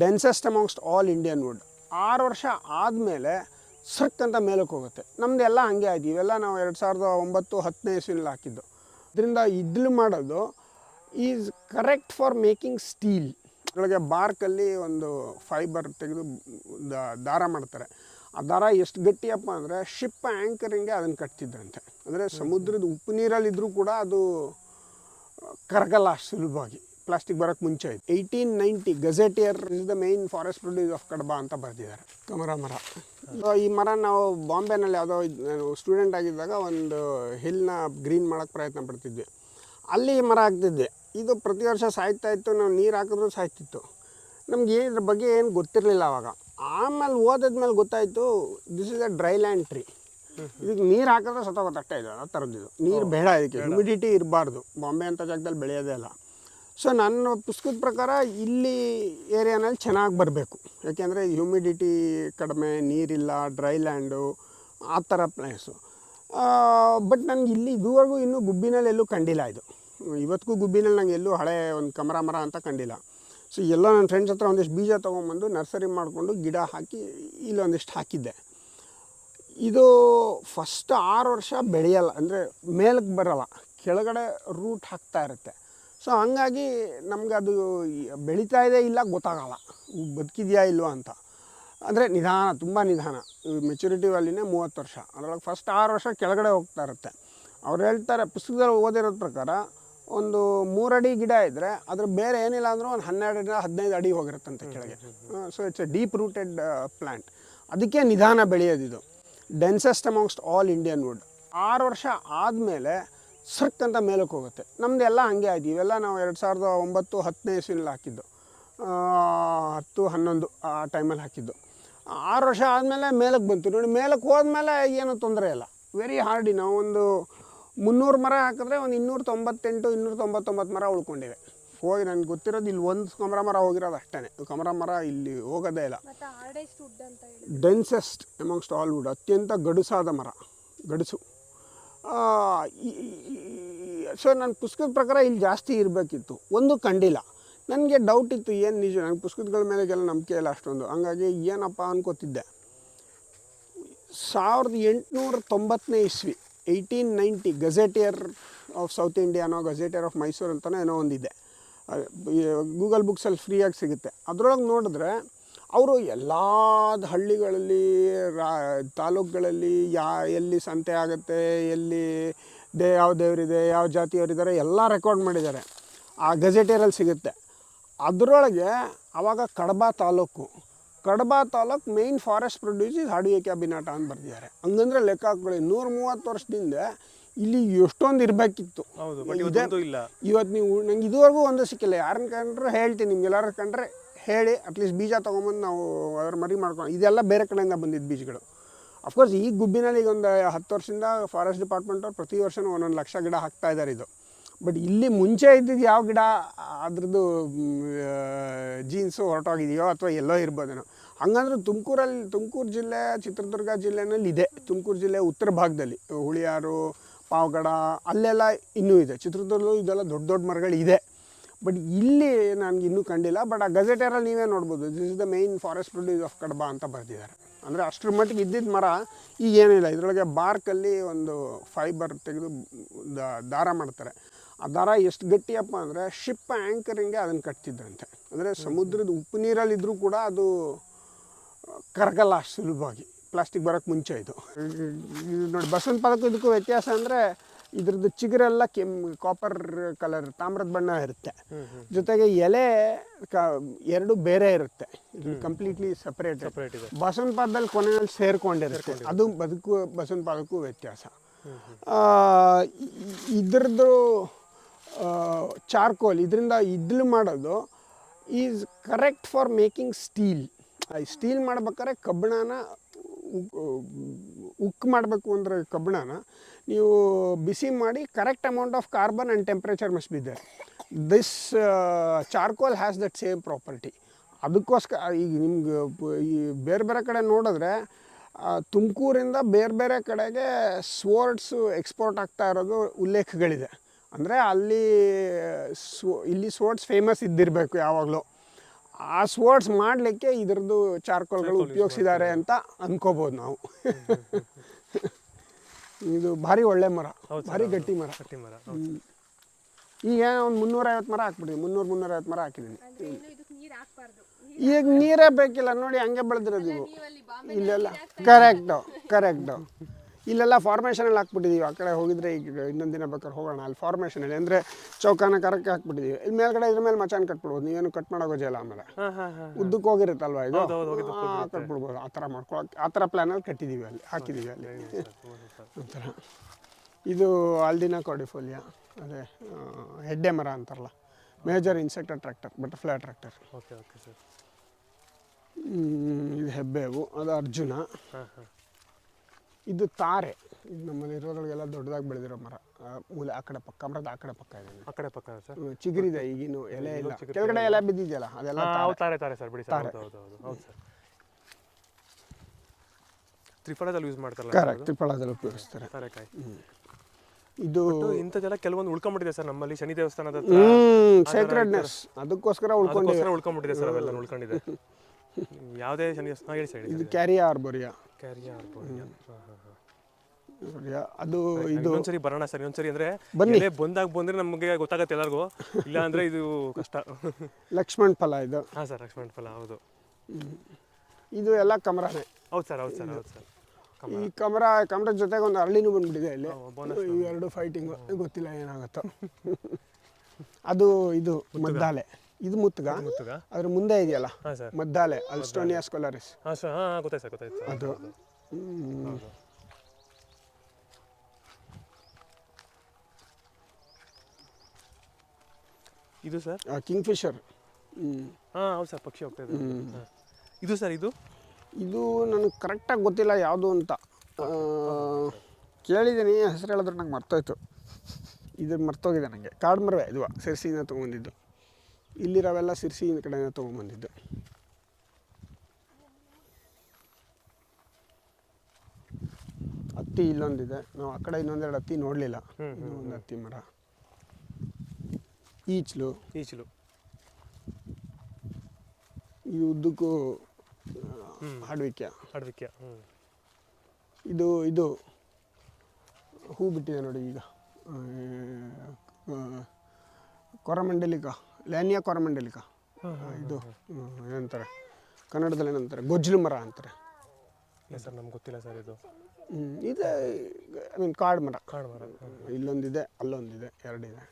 Densest amongst all Indian wood ಆರು ವರ್ಷ ಆದಮೇಲೆ ಸರ್ಕ್ ಅಂತ ಮೇಲಕ್ಕೆ ಹೋಗುತ್ತೆ. ನಮ್ದು ಎಲ್ಲ ಹಂಗೆ ಆಯ್ತು. ಇವೆಲ್ಲ ನಾವು ಎರಡು ಸಾವಿರದ ಒಂಬತ್ತು ಹತ್ತನೇ ಇಸ್ವಿನಲ್ಲಿ ಹಾಕಿದ್ದು. ಇದರಿಂದ ಇದ್ಲು ಮಾಡೋದು is correct for making steel ಒಳಗೆ ಬಾರ್ಕಲ್ಲಿ ಒಂದು ಫೈಬರ್ ತೆಗೆದು ದಾರ ಮಾಡ್ತಾರೆ. ಆ ದಾರ ಎಷ್ಟು ಗಟ್ಟಿಯಪ್ಪ ಅಂದರೆ ಶಿಪ್ ಆ್ಯಂಕರಿಂಗೆ ಅದನ್ನು ಕಟ್ತಿದ್ರಂತೆ. ಅಂದರೆ ಸಮುದ್ರದ ಉಪ್ಪು ನೀರಲ್ಲಿದ್ದರೂ ಕೂಡ ಅದು ಕರಗಲ್ಲ ಸುಲಭವಾಗಿ. ಪ್ಲಾಸ್ಟಿಕ್ ಬರೋಕ್ಕೆ ಮುಂಚೆ ಆಯ್ತು. Eighteen ninety gazetteer is the main forest produce of Kadaba ಅಂತ ಬರೆದಿದ್ದಾರೆ. ಕಮರ ಮರ. ಈ ಮರ ನಾವು ಬಾಂಬೆನಲ್ಲಿ ಯಾವುದೋ ಸ್ಟೂಡೆಂಟ್ ಆಗಿದ್ದಾಗ ಒಂದು ಹಿಲ್ನ ಗ್ರೀನ್ ಮಾಡೋಕ್ಕೆ ಪ್ರಯತ್ನ ಪಡ್ತಿದ್ವಿ. ಅಲ್ಲಿ ಈ ಮರ ಆಗ್ತಿದ್ವಿ. ಇದು ಪ್ರತಿ ವರ್ಷ ಸಾಯ್ತಾ ಇತ್ತು ನಾವು ನೀರು ಹಾಕಿದ್ರು ಸಾಯ್ತಿತ್ತು. ನಮ್ಗೆ ಇದ್ರ ಬಗ್ಗೆ ಏನು ಗೊತ್ತಿರಲಿಲ್ಲ ಆವಾಗ ಆಮೇಲೆ ಓದಿದ್ಮೇಲೆ ಗೊತ್ತಾಯಿತು this is a dry land tree ಇದಕ್ಕೆ ನೀರು ಹಾಕಿದ್ರೆ ಸತ್ತೋಗುತ್ತೆ ಇದೆ ಇದು ಆ ಥರದ್ದು ನೀರು ಬೇಡ ಇದಕ್ಕೆ. ಹ್ಯುಮಿಡಿಟಿ ಇರಬಾರ್ದು. ಬಾಂಬೆ ಅಂತ ಜಾಗದಲ್ಲಿ ಬೆಳೆಯೋದೇ ಇಲ್ಲ. ಸೊ ನನ್ನ ಪುಸ್ತಕದ ಪ್ರಕಾರ ಇಲ್ಲಿ ಏರಿಯಾನಲ್ಲಿ ಚೆನ್ನಾಗಿ ಬರಬೇಕು. ಯಾಕೆಂದರೆ ಹ್ಯುಮಿಡಿಟಿ ಕಡಿಮೆ, ನೀರಿಲ್ಲ, ಡ್ರೈ ಲ್ಯಾಂಡು, ಆ ಥರ ಪ್ಲೇಸು ಬಟ್ ನನಗೆ ಇಲ್ಲಿ ಇದುವರೆಗೂ ಇನ್ನೂ ಗುಬ್ಬಿನಲ್ಲಿ ಎಲ್ಲೂ ಕಂಡಿಲ್ಲ ಇದು. ಇವತ್ತಿಗೂ ಗುಬ್ಬಿನಲ್ಲಿ ನಂಗೆ ಎಲ್ಲೂ ಹಳೆ ಒಂದು ಕಮರ ಮರ ಅಂತ ಕಂಡಿಲ್ಲ. ಸೊ ಎಲ್ಲ ನನ್ನ ಫ್ರೆಂಡ್ಸ್ ಹತ್ರ ಒಂದಿಷ್ಟು ಬೀಜ ತೊಗೊಂಬಂದು ನರ್ಸರಿ ಮಾಡಿಕೊಂಡು ಗಿಡ ಹಾಕಿ ಇಲ್ಲೊಂದಿಷ್ಟು ಹಾಕಿದ್ದೆ. ಇದು ಫಸ್ಟ್ ಆರು ವರ್ಷ ಬೆಳೆಯಲ್ಲ, ಅಂದರೆ ಮೇಲಕ್ಕೆ ಬರಲ್ಲ, ಕೆಳಗಡೆ ರೂಟ್ ಹಾಕ್ತಾ ಇರುತ್ತೆ. ಸೊ ಹಂಗಾಗಿ ನಮ್ಗೆ ಅದು ಬೆಳೀತಾ ಇದೆ ಇಲ್ಲ ಗೊತ್ತಾಗಲ್ಲ. ಬದುಕಿದೆಯಾ ಇಲ್ವಾ ಅಂತ. ಅಂದರೆ ನಿಧಾನ ತುಂಬ ನಿಧಾನ. ಮೆಚುರಿಟಿ ವ್ಯಾಲಿನೇ ಮೂವತ್ತು ವರ್ಷ. ಅದರೊಳಗೆ ಫಸ್ಟ್ ಆರು ವರ್ಷ ಕೆಳಗಡೆ ಹೋಗ್ತಾ ಇರುತ್ತೆ. ಅವ್ರು ಹೇಳ್ತಾರೆ ಪುಸ್ತಕದಲ್ಲಿ ಓದಿರೋದ ಪ್ರಕಾರ ಒಂದು ಮೂರಡಿ ಗಿಡ ಇದ್ದರೆ ಅದ್ರ ಬೇರೆ ಏನಿಲ್ಲ ಅಂದರೂ ಒಂದು ಹನ್ನೆರಡರಿಂದ ಹದಿನೈದು ಅಡಿ ಹೋಗಿರುತ್ತಂತೆ ಕೆಳಗೆ. So it's a deep rooted plant ಅದಕ್ಕೆ ನಿಧಾನ ಬೆಳೆಯೋದಿದು. Densest amongst all Indian wood ಆರು ವರ್ಷ ಆದಮೇಲೆ ಸರ್ಕ್ ಅಂತ ಮೇಲಕ್ಕೆ ಹೋಗುತ್ತೆ. ನಮ್ದು ಎಲ್ಲ ಹಂಗೆ ಆಯ್ತು. ಇವೆಲ್ಲ ನಾವು ಎರಡು ಸಾವಿರದ ಒಂಬತ್ತು ಹತ್ತನೇ ಇಸ್ವಿನಲ್ಲಿ ಹಾಕಿದ್ದು. ಹತ್ತು ಹನ್ನೊಂದು ಆ ಟೈಮಲ್ಲಿ ಹಾಕಿದ್ದು. ಆರು ವರ್ಷ ಆದಮೇಲೆ ಮೇಲಕ್ಕೆ ಬಂತು. ನೋಡಿ ಮೇಲಕ್ಕೆ ಹೋದ್ಮೇಲೆ ಏನೂ ತೊಂದರೆ ಇಲ್ಲ. ವೆರಿ ಹಾರ್ಡಿ ನಾವು ಒಂದು ಮುನ್ನೂರು ಮರ ಹಾಕಿದ್ರೆ ಒಂದು ಇನ್ನೂರ ತೊಂಬತ್ತೆಂಟು ಇನ್ನೂರ ತೊಂಬತ್ತೊಂಬತ್ತು ಮರ ಉಳ್ಕೊಂಡಿವೆ. ಹೋಗಿ ನನಗೆ ಗೊತ್ತಿರೋದು ಇಲ್ಲಿ ಒಂದು ಕಮರ ಮರ ಹೋಗಿರೋದು ಅಷ್ಟೇ ಕಮರ ಮರ ಇಲ್ಲಿ ಹೋಗೋದೇ ಇಲ್ಲ. ಡೆನ್ಸೆಸ್ಟ್ ಅಮಂಗ್ಸ್ಟ್ ಆಲ್ ವುಡ್ ಅತ್ಯಂತ ಗಡುಸಾದ ಮರ. ಗಡುಸು. ಸೊ ನನ್ನ ಪುಸ್ತಕದ ಪ್ರಕಾರ ಇಲ್ಲಿ ಜಾಸ್ತಿ ಇರಬೇಕಿತ್ತು. ಒಂದು ಕಂಡಿಲ್ಲ. ನನಗೆ ಡೌಟ್ ಇತ್ತು, ಏನು ನಿಜ? ನನ್ನ ಪುಸ್ತಕಗಳ ಮೇಲೆಗೆಲ್ಲ ನಂಬಿಕೆ ಇಲ್ಲ ಅಷ್ಟೊಂದು. ಹಂಗಾಗಿ ಏನಪ್ಪ ಅನ್ಕೋತಿದ್ದೆ. ಸಾವಿರದ ಎಂಟುನೂರ ತೊಂಬತ್ತನೇ ಇಸ್ವಿ eighteen ninety gazetteer of south ಇಂಡಿಯಾನೋ gazetteer of Mysuru ಅಂತಲೇ ಏನೋ ಒಂದಿದೆ. ಗೂಗಲ್ ಬುಕ್ಸಲ್ಲಿ ಫ್ರೀಯಾಗಿ ಸಿಗುತ್ತೆ. ಅದರೊಳಗೆ ನೋಡಿದ್ರೆ ಅವರು ಎಲ್ಲ ಹಳ್ಳಿಗಳಲ್ಲಿ ರಾ ತಾಲೂಕುಗಳಲ್ಲಿ ಯಾ ಎಲ್ಲಿ ಸಂತೆ ಆಗುತ್ತೆ ಎಲ್ಲಿ ದೇ ಯಾವ ದೇವರಿದೆ ಯಾವ ಜಾತಿಯವರಿದ್ದಾರೆ ಎಲ್ಲ ರೆಕಾರ್ಡ್ ಮಾಡಿದ್ದಾರೆ. ಆ ಗಜೆಟಿಯರಲ್ಲಿ ಸಿಗುತ್ತೆ. ಅದರೊಳಗೆ ಆವಾಗ Kadaba taluk. Kadaba taluk main forest produce is ಹಾಡುವೆ ಕ್ಯಾಬಿನಾಟ ಅಂತ ಬರ್ತಿದ್ದಾರೆ ಹಂಗಂದ್ರೆ ಲೆಕ್ಕ ಹಾಕೊಳ್ಳಿ ನೂರ ಮೂವತ್ತು ವರ್ಷದಿಂದ ಇಲ್ಲಿ ಎಷ್ಟೊಂದು ಇರಬೇಕಿತ್ತು. ಇವತ್ತು ನೀವು ನಂಗೆ ಇದುವರೆಗೂ ಒಂದು ಸಿಕ್ಕಿಲ್ಲ. ಯಾರನ್ನ ಕಂಡ್ರೆ ಹೇಳ್ತೀನಿ ನಿಮ್ಗೆ ಎಲ್ಲಾರು ಕಂಡ್ರೆ ಹೇಳಿ ಅಟ್ಲೀಸ್ಟ್ ಬೀಜ ತೊಗೊಂಬಂದು ನಾವು ಅದ್ರ ಮರಿ ಮಾಡ್ಕೊಂಡು ಇದೆಲ್ಲ ಬೇರೆ ಕಡೆಯಿಂದ ಬಂದಿದ್ದು ಬೀಜಗಳು. ಅಫ್ಕೋರ್ಸ್ ಈ ಗುಬ್ಬಿನಲ್ಲಿ ಈಗ ಒಂದು ಹತ್ತು ವರ್ಷದಿಂದ ಫಾರೆಸ್ಟ್ ಡಿಪಾರ್ಟ್ಮೆಂಟ್ ಅವ್ರು ಪ್ರತಿ ವರ್ಷನೂ ಒಂದೊಂದು ಲಕ್ಷ ಗಿಡ ಹಾಕ್ತಾ ಇದ್ದಾರೆ ಇದು. ಬಟ್ ಇಲ್ಲಿ ಮುಂಚೆ ಇದ್ದಿದ್ದು ಯಾವ ಗಿಡ, ಅದ್ರದ್ದು ಜೀನ್ಸು ಹೊರಟೋಗಿದೆಯೋ ಅಥವಾ ಎಲ್ಲೋ ಇರ್ಬೋದೇನೋ. ಹಂಗಂದ್ರೆ ತುಮಕೂರಲ್ಲಿ, ತುಮಕೂರು ಜಿಲ್ಲೆ, ಚಿತ್ರದುರ್ಗ ಜಿಲ್ಲೆನಲ್ಲಿ ಇದೆ. ತುಮಕೂರು ಜಿಲ್ಲೆ ಉತ್ತರ ಭಾಗದಲ್ಲಿ, ಹುಳಿಯಾರು, ಪಾವಗಡ, ಅಲ್ಲೆಲ್ಲ ಇನ್ನೂ ಇದೆ. ಚಿತ್ರದುರ್ಗದಲ್ಲೂ ಇದೆಲ್ಲ ದೊಡ್ಡ ದೊಡ್ಡ ಮರಗಳಿದೆ. ಬಟ್ ಇಲ್ಲಿ ನನಗೆ ಇನ್ನೂ ಕಂಡಿಲ್ಲ. ಬಟ್ ಆ ಗಜೆಟೇರಲ್ಲಿ ನೀವೇ ನೋಡ್ಬೋದು. This is the main forest produce of Kadaba ಅಂತ ಬರೆದಿದ್ದಾರೆ. ಅಂದರೆ ಅಷ್ಟರ ಮಟ್ಟಿಗೆ ಇದ್ದಿದ್ದ ಮರ ಈಗ ಏನಿಲ್ಲ. ಇದರೊಳಗೆ ಬಾರ್ಕಲ್ಲಿ ಒಂದು ಫೈಬರ್ ತೆಗೆದು ದಾರ ಮಾಡ್ತಾರೆ. ಆ ದಾರ ಎಷ್ಟು ಗಟ್ಟಿಯಪ್ಪ ಅಂದರೆ ಶಿಪ್ ಆ್ಯಂಕರಿಂಗೆ ಅದನ್ನು ಕಟ್ತಿದ್ರಂತೆ. ಅಂದರೆ ಸಮುದ್ರದ ಉಪ್ಪು ನೀರಲ್ಲಿದ್ದರೂ ಕೂಡ ಅದು, ಕರಗಲ್ಲ ಅಷ್ಟು ಸುಲಭವಾಗಿ. ಪ್ಲಾಸ್ಟಿಕ್ ಬರೋಕ್ಕೆ ಮುಂಚೆ ಇದು. ನೋಡಿ, ಬಸವನ ಪದಕ್ಕೂ ಇದಕ್ಕೂ ವ್ಯತ್ಯಾಸ ಅಂದರೆ ಇದ್ರದ್ದು ಚಿಗುರೆಲ್ಲ ಕೆಮ್ ಕಾಪರ್ ಕಲರ್ ತಾಮ್ರದ ಬಣ್ಣ ಇರುತ್ತೆ. ಜೊತೆಗೆ ಎಲೆ ಕ ಎರಡು ಬೇರೆ ಇರುತ್ತೆ. ಕಂಪ್ಲೀಟ್ಲಿ ಸಪ್ರೇಟ್ ಸಪ್ರೇಟ್ ಇದೆ. ಬಸವನ ಪಾದದಲ್ಲಿ ಕೊನೆಯಲ್ಲಿ ಸೇರ್ಕೊಂಡಿರುತ್ತೆ. ಅದು ಬದುಕು ಬಸವನ ಪಾದಕ್ಕೂ ವ್ಯತ್ಯಾಸ ಇದ್ರದ್ದು ಚಾರ್ಕೋಲ್ ಇದರಿಂದ ಇದ್ಲು ಮಾಡೋದು is correct for making steel steel ಮಾಡ್ಬೇಕಾದ್ರೆ ಕಬ್ಬಿಣನ ಉಕ್ ಮಾಡಬೇಕು ಅಂದರೆ ಕಬ್ಬಿಣನ, ನೀವು ಬಿಸಿ ಮಾಡಿ correct amount of carbon and temperature must be there this charcoal has that same property ಅದಕ್ಕೋಸ್ಕರ ಈಗ ನಿಮ್ಗೆ ಈ ಬೇರೆ ಬೇರೆ ಕಡೆ ನೋಡಿದ್ರೆ ತುಮಕೂರಿಂದ ಬೇರೆ ಬೇರೆ ಕಡೆಗೆ ಸ್ವೋರ್ಡ್ಸು ಎಕ್ಸ್ಪೋರ್ಟ್ ಆಗ್ತಾ ಇರೋದು ಉಲ್ಲೇಖಗಳಿದೆ. ಅಂದರೆ ಅಲ್ಲಿ ಸ್ವ ಇಲ್ಲಿ ಸ್ವೋರ್ಡ್ಸ್ ಫೇಮಸ್ ಇದ್ದಿರಬೇಕು ಯಾವಾಗಲೂ. ಆ ಸ್ಪೋರ್ಟ್ಸ್ ಮಾಡಲಿಕ್ಕೆ ಇದ್ರದ್ದು ಚಾರ್ಕೋಲ್ಗಳು ಉಪಯೋಗಿಸಿದ್ದಾರೆ ಅಂತ ಅನ್ಕೋಬೋದು ನಾವು. ಇದು ಭಾರಿ ಒಳ್ಳೆ ಮರ. ಭಾರಿ ಗಟ್ಟಿ ಮರ. ಗಟ್ಟಿ ಮರ ಈಗ ಒಂದು ಮುನ್ನೂರೈವತ್ತು ಮರ ಹಾಕ್ಬಿಡಿ ಮುನ್ನೂರು ಮುನ್ನೂರೈವತ್ತು ಮರ ಹಾಕಿದ್ದೀನಿ. ಈಗ ನೀರೇ ಬೇಕಿಲ್ಲ. ನೋಡಿ ಹಂಗೆ ಬೆಳೆದಿರೋದು ಇವು ಇಲ್ಲೆಲ್ಲ. ಕರೆಕ್ಟು ಕರೆಕ್ಟು ಇಲ್ಲೆಲ್ಲ ಫಾರ್ಮೇಷನಲ್ಲಿ ಹಾಕ್ಬಿಟ್ಟಿದ್ದೀವಿ ಆ ಕಡೆ ಹೋಗಿದ್ರೆ ಈಗ ಇನ್ನೊಂದು ದಿನ ಬೇಕಾದ್ರೆ ಹೋಗೋಣ. ಅಲ್ಲಿ ಫಾರ್ಮೇಷನಲ್ಲಿ ಅಂದರೆ ಚೌಕಾನ ಕರಕ್ಕೆ ಹಾಕ್ಬಿಟ್ಟಿದ್ದೀವಿ ಇಲ್ಲಿ ಮೇಲ್ಗಡೆ ಇದ್ರ ಮೇಲೆ ಮಚಾನ್ ಕಟ್ಬಿಡ್ಬೋದು. ನೀವೇನು ಕಟ್ ಮಾಡೋಗೋ ಇಲ್ಲ ಆಮೇಲೆ. ಉದ್ದಕ್ಕೆ ಹೋಗಿರುತ್ತಲ್ವ ಇದು? ಕಟ್ಬಿಡ್ಬೋದು. ಆ ಥರ ಮಾಡ್ಕೊಳಕ್ಕೆ ಆ ಥರ ಪ್ಲ್ಯಾನಲ್ಲಿ ಕಟ್ಟಿದ್ದೀವಿ ಅಲ್ಲಿ ಹಾಕಿದ್ದೀವಿ ಅಲ್ಲಿ. ಒಂಥರ. ಇದು ಆಲ್ದಿನಾ ಕಾರ್ಡಿಫೋಲಿಯಾ ಅದೇ ಹೆಡ್ಡೆ ಮರ ಅಂತಾರಲ್ಲ. Major insect attractor butterfly tractor okay okay sir. ಇದು ಹೆಬ್ಬೇವು. ಅದು ಅರ್ಜುನ. ಇದು ತಾರೆ. ಇದು ನಮ್ಮಲ್ಲಿ ಇರೋದ್ರೊಳಗೆಲ್ಲ ದೊಡ್ಡದಾಗಿ ಬೆಳೆದಿರೋ ಮರ. ಮೂಲ ಆ ಕಡೆ ಪಕ್ಕ ಮರದ ಆ ಕಡೆ ಪಕ್ಕ ಇದೆ. ಆ ಕಡೆ ಪಕ್ಕ ಸರ್. ಚಿಗುರಿದೆ ಈಗಿನ ಎಲೆ ಇಲ್ಲ ಕೆಳಗಡೆ ಎಲೆ ಬಿದ್ದಿದೆಯಲ್ಲ ಅದೆಲ್ಲ ತಾರೆ. ತಾರೆ ಸರ್ ಬಿಡಿ ಸರ್. ಹೌದು ಹೌದು ಹೌದು. ಸರ್. ತ್ರಿಫಲದಲ್ಲಿ ಯೂಸ್ ಮಾಡ್ತಾರಲ್ಲ ಸರ್ ಕರೆಕ್ಟ್ ತ್ರಿಫಲದಲ್ಲಿ ಉಪಯೋಗಿಸ್ತಾರೆ. ತಾರೆಕಾಯಿ ಇದು ಇಂಥದೆಲ್ಲ ಕೆಲವೊಂದು ಉಳ್ಕೊಂಡ್ಬಿಟ್ಟಿದೆ ಸರ್ ನಮ್ಮಲ್ಲಿ ಶನಿ ದೇವಸ್ಥಾನದ ಸೇಕ್ರೆಡ್ನೆಸ್ ಅದಕ್ಕೋಸ್ಕರ ಉಳ್ಕೊಂಡು ಉಳ್ಕೊಂಡ್ಬಿಟ್ಟಿದೆ ಸರ್ ಅವೆಲ್ಲ ಉಳ್ಕೊಂಡಿದೆ. ಯಾವುದೇ ಶನಿ ದೇವಸ್ಥಾನ ಹೇಳಿ ಸೈಡ್ ಇದು. ಕ್ಯಾರಿಯಾ ಆರ್ಬೋರಿಯಾ. ಅದು ಇದು ಒಂದ್ಸರಿ ಬರೋಣ ಸರ್ ಇನ್ನೊಂದ್ಸರಿ ಅಂದ್ರೆ ಬನ್ನಿ. ಬಂದಾಗ ಬಂದ್ರೆ ನಮಗೆ ಗೊತ್ತಾಗತ್ತೆ ಎಲ್ಲರಿಗೂ. ಇಲ್ಲ ಅಂದ್ರೆ ಇದು ಕಷ್ಟ. ಲಕ್ಷ್ಮಣ್ ಫಲ ಇದು. ಹಾಂ ಸರ್ ಲಕ್ಷ್ಮಣ ಫಲ ಹೌದು. ಇದು ಎಲ್ಲ ಕಮರಾನೇ. ಹೌದು ಸರ್ ಹೌದು ಸರ್ ಹೌದು ಸರ್. ಈ ಕಮರ. ಕಮರ ಜೊತೆಗೆ ಒಂದು ಅರಳಿನೂ ಬಂದ್ಬಿಟ್ಟಿದೆ ಇಲ್ಲಿ. ಎರಡು ಇವೆರಡು ಫೈಟಿಂಗ್ ಗೊತ್ತಿಲ್ಲ ಏನಾಗುತ್ತೋ. ಅದು ಇದು ಮದ್ದಾಲೆ. ಇದು ಮುತ್ತುಗ. ಮುತ್ತುಗ? ಅದ್ರ ಮುಂದೆ ಇದೆಯಲ್ಲ? ಹಾಂ ಸರ್ ಮದ್ದಾಲೆ ಅಲ್ಸ್ಟೋನಿಯಾ ಸ್ಕೊಲಾರಿಸ್ ಹಾಂ ಸರ್ ಹಾಂ ಗೊತ್ತಾಯ್ತು ಸರ್ ಗೊತ್ತಾಯ್ತು ಅದು. ಇದು ಸರ್ ಕಿಂಗ್ ಫಿಶರ್ ಹಾಂ ಹೌದು ಸರ್ ಪಕ್ಷಿ ಹೋಗ್ತಾ ಇದೆ. ಹಾಂ. ಇದು ಸರ್ ಇದು? ಇದು ನನಗೆ ಕರೆಕ್ಟಾಗಿ ಗೊತ್ತಿಲ್ಲ ಯಾವುದು ಅಂತ. ಆ, ಕೇಳಿದ್ದೀನಿ ಹೆಸರು ಹೇಳಿದ್ರೆ ನಂಗೆ ಮರ್ತೋಯ್ತು. ಇದು ಮರ್ತೋಗಿದೆ ನನಗೆ ಕಾಡು ಮರವೇ ಇದು ಸಿರ್ಸಿಯಿಂದ ತೊಗೊಂಬಂದಿದ್ದು ಇಲ್ಲಿರೋವೆಲ್ಲ ಸಿರ್ಸಿ ಕಡೆ ತೊಗೊಂಬಂದಿದ್ದು. ಹತ್ತಿ ಇಲ್ಲೊಂದಿದೆ. ನಾವು ಆ ಕಡೆ ಇನ್ನೊಂದೆರಡು ಹತ್ತಿ ನೋಡಲಿಲ್ಲ. ಒಂದು ಹತ್ತಿ ಮರ ಈಚಲು. ಈಚಲು. ಈ ಉದ್ದಕ್ಕೂ ಹಾಡುವಿಕೆ. ಹಾಡುವಿಕೆ ಇದು ಇದು ಹೂ ಬಿಟ್ಟಿದೆ ನೋಡಿ ಈಗ. ಕೊರಮಂಡಲಿಕ ಲ್ಯಾನಿಯಾ ಕೊರಮಂಡಲಿಕ ಇದು ಏನಂತಾರೆ? ಕನ್ನಡದಲ್ಲಿ ಏನಂತಾರೆ? ಗೊಜ್ಲು ಮರ ಅಂತಾರೆ. ಇಲ್ಲ ಸರ್ ನಮ್ಗೆ ಗೊತ್ತಿಲ್ಲ ಸರ್ ಇದು. ಇದು ಐ ಮೀನ್ ಕಾಡು ಮರ. ಕಾಡು ಮರ ಇಲ್ಲೊಂದಿದೆ ಅಲ್ಲೊಂದಿದೆ ಎರಡಿದೆ.